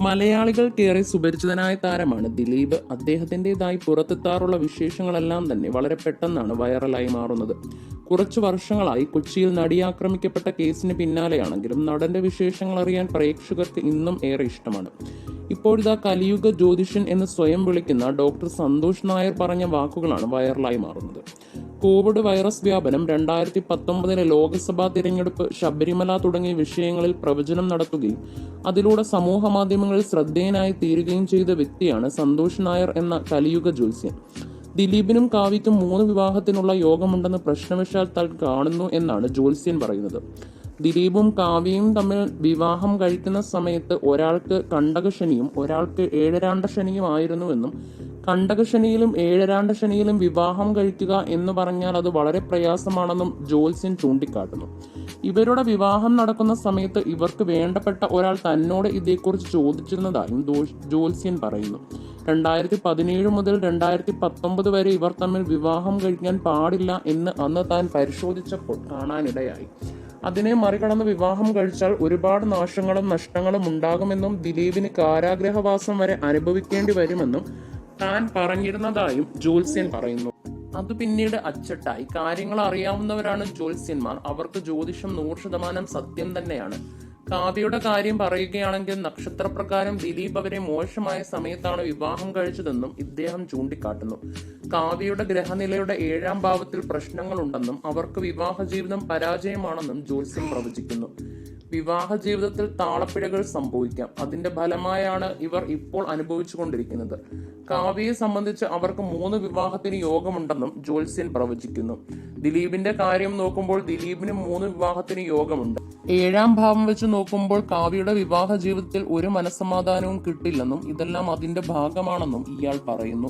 മലയാളികൾക്കേറെ സുപരിചിതനായ താരമാണ് ദിലീപ്. അദ്ദേഹത്തിന്റെതായി പുറത്തെത്താറുള്ള വിശേഷങ്ങളെല്ലാം തന്നെ വളരെ പെട്ടെന്നാണ് വൈറലായി മാറുന്നത്. കുറച്ചു വർഷങ്ങളായി കൊച്ചിയിൽ നടിയാക്രമിക്കപ്പെട്ട കേസിന് പിന്നാലെയാണെങ്കിലും നടന്റെ വിശേഷങ്ങൾ അറിയാൻ പ്രേക്ഷകർക്ക് ഇന്നും ഏറെ ഇഷ്ടമാണ്. ഇപ്പോഴിതാ കലിയുഗ ജ്യോതിഷൻ എന്ന് സ്വയം വിളിക്കുന്ന ഡോക്ടർ സന്തോഷ് നായർ പറഞ്ഞ വാക്കുകളാണ് വൈറലായി മാറുന്നത്. കോവിഡ് വൈറസ് വ്യാപനം രണ്ടായിരത്തി പത്തൊമ്പതിലെ ലോക്സഭാ തിരഞ്ഞെടുപ്പ് ശബരിമല തുടങ്ങിയ വിഷയങ്ങളിൽ പ്രവചനം നടത്തുകയും അതിലൂടെ സമൂഹ മാധ്യമങ്ങളിൽ ശ്രദ്ധേയനായി തീരുകയും ചെയ്ത വ്യക്തിയാണ് സന്തോഷ് നായർ എന്ന കലിയുഗ ജ്യോത്സ്യൻ. ദിലീപിനും കാവ്യയ്ക്കും മൂന്ന് വിവാഹത്തിനുള്ള യോഗമുണ്ടെന്ന് പ്രശ്നവശാൽ താൻ കാണുന്നു എന്നാണ് ജ്യോത്സ്യൻ പറയുന്നത്. ദിലീപും കാവ്യയും തമ്മിൽ വിവാഹം കഴിക്കുന്ന സമയത്ത് ഒരാൾക്ക് കണ്ടകശനിയും ഒരാൾക്ക് ഏഴരാണ്ട ശനിയുമായിരുന്നുവെന്നും കണ്ടകശനിയിലും ഏഴരാണ്ട ശനിയിലും വിവാഹം കഴിക്കുക എന്ന് പറഞ്ഞാൽ അത് വളരെ പ്രയാസമാണെന്നും ജോത്സ്യൻ ചൂണ്ടിക്കാട്ടുന്നു. ഇവരുടെ വിവാഹം നടക്കുന്ന സമയത്ത് ഇവർക്ക് വേണ്ടപ്പെട്ട ഒരാൾ തന്നോട് ഇതേക്കുറിച്ച് ചോദിച്ചിരുന്നതായും ജോത്സ്യൻ പറയുന്നു. രണ്ടായിരത്തി പതിനേഴ് മുതൽ രണ്ടായിരത്തി പത്തൊമ്പത് വരെ ഇവർ തമ്മിൽ വിവാഹം കഴിക്കാൻ പാടില്ല എന്ന് അന്ന് താൻ പരിശോധിച്ചപ്പോൾ കാണാനിടയായി. അതിനെ മറികടന്ന് വിവാഹം കഴിച്ചാൽ ഒരുപാട് നാശങ്ങളും നഷ്ടങ്ങളും ഉണ്ടാകുമെന്നും ദിലീപിന് കാരാഗ്രഹവാസം വരെ അനുഭവിക്കേണ്ടി വരുമെന്നും താൻ പറഞ്ഞിരുന്നതായും ജോത്സ്യൻ പറയുന്നു. അത് പിന്നീട് അച്ചട്ടായി. കാര്യങ്ങൾ അറിയാവുന്നവരാണ് ജ്യോത്സ്യന്മാർ അവർക്ക് ജ്യോതിഷം നൂറ് ശതമാനം സത്യം തന്നെയാണ്. കാവ്യയുടെ കാര്യം പറയുകയാണെങ്കിൽ നക്ഷത്രപ്രകാരം ദിലീപ് അവരെ മോശമായ സമയത്താണ് വിവാഹം കഴിച്ചതെന്നും ഇദ്ദേഹം ചൂണ്ടിക്കാട്ടുന്നു. കാവ്യയുടെ ഗ്രഹനിലയുടെ ഏഴാം ഭാവത്തിൽ പ്രശ്നങ്ങളുണ്ടെന്നും അവർക്ക് വിവാഹ ജീവിതം പരാജയമാണെന്നും ജ്യോത്സ്യം പ്രവചിക്കുന്നു. വിവാഹ ജീവിതത്തിൽ താളപ്പിഴകൾ സംഭവിക്കാം. അതിന്റെ ഫലമായാണ് ഇവർ ഇപ്പോൾ അനുഭവിച്ചു കൊണ്ടിരിക്കുന്നത് കാവ്യയെ സംബന്ധിച്ച് അവർക്ക് മൂന്ന് വിവാഹത്തിന് യോഗമുണ്ടെന്നും ജ്യോത്സ്യൻ പ്രവചിക്കുന്നു. ദിലീപിന്റെ കാര്യം നോക്കുമ്പോൾ ദിലീപിന് മൂന്ന് വിവാഹത്തിന് യോഗമുണ്ട്. ഏഴാം ഭാവം വെച്ച് നോക്കുമ്പോൾ കാവ്യയുടെ വിവാഹ ജീവിതത്തിൽ ഒരു മനസ്സമാധാനവും കിട്ടില്ലെന്നും ഇതെല്ലാം അതിന്റെ ഭാഗമാണെന്നും ഇയാൾ പറയുന്നു.